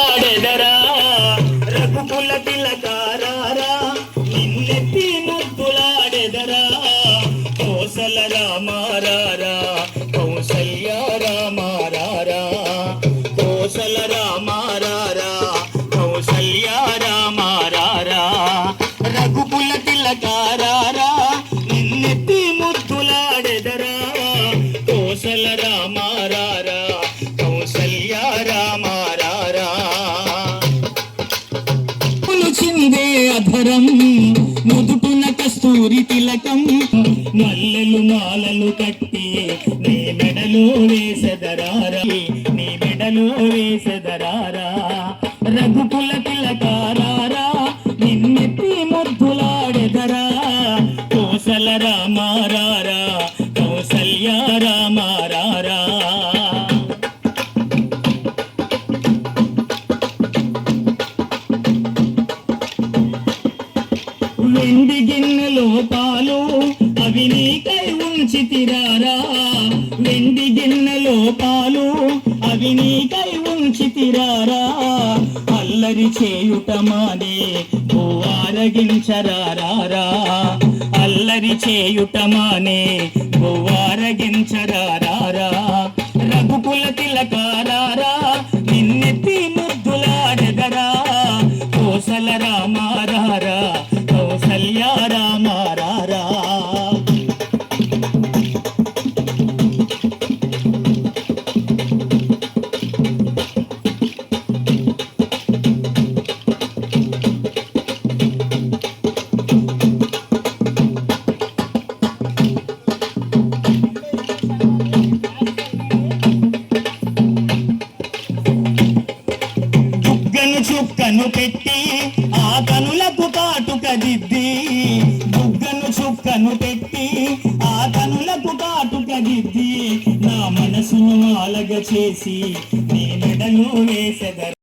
ఆడెదరా? రఘుకుల తిలకారారా? నిన్నెత్తి ముద్దులాడెదరా? కోసల రామారారా? కౌసల్య రామారారా? కోసల రామారారా? కౌసల్య రామారారా? రఘుకుల తిలకారారా? నిన్నెత్తి ముద్దులాడెదరా? కోసల రామారారా? అధరం ముదుటున కస్తూరి తిలకం. మల్లెలు మాలలు కట్టి నీ మెడలో వేసెదరారా. నీ మెడలో వేసెదరారా. రఘుకుల తిలకారారా వెండి గిన్నెలో పాలు అవి నీకై ఉంచి తిరారా వెండి గిన్నెలో పాలు అవి నీకై ఉంచి తిరారా అల్లరి చేయుట మానే ఆరగించరారా అల్లరి చేయుట మానే ఆరగించరారా? బుగ్గను పెట్టి ఆ కనులకు కాటుక దిద్ది బుగ్గను చుక్కను పెట్టి ఆ కనులకు కాటుక దిద్ది నా మనసును అలగ చేసి నీ మెడలో వేసెదరు.